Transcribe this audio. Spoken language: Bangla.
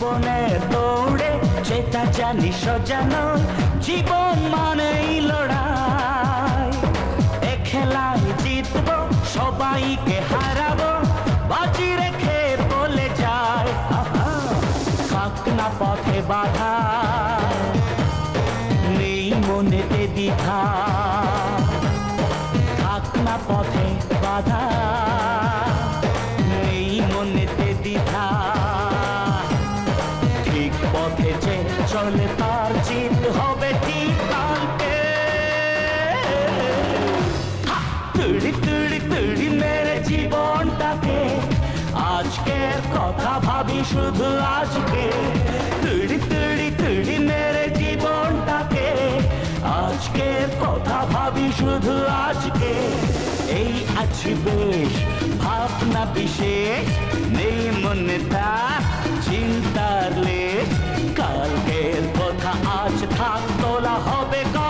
জীবনের দৌড়ে যেটা জানি সজানো, জীবন মানেই লড়াই। এ খেলায় জিতবো, সবাইকে হারাবো, বাজি রেখে বলে যায় থাক না পথে বাধা, নেই মনেতে দ্বিধা। থাক না পথে বাধা। পথে যে চলে তার জিত, হবে ঠিক কালকে। তুড়ি তুড়ি তুড়ি মেরে জীবনটাকে আজকের কথা ভাবি শুধু আজকে। তুড়ি তুড়ি তুড়ি মেরে জীবনটাকে আজকের কথা ভাবি শুধু আজকে। এই আছি বেশ, ভাবনা বিশেষ, নেই মনে তা আজ থাক তোলা হবে কাল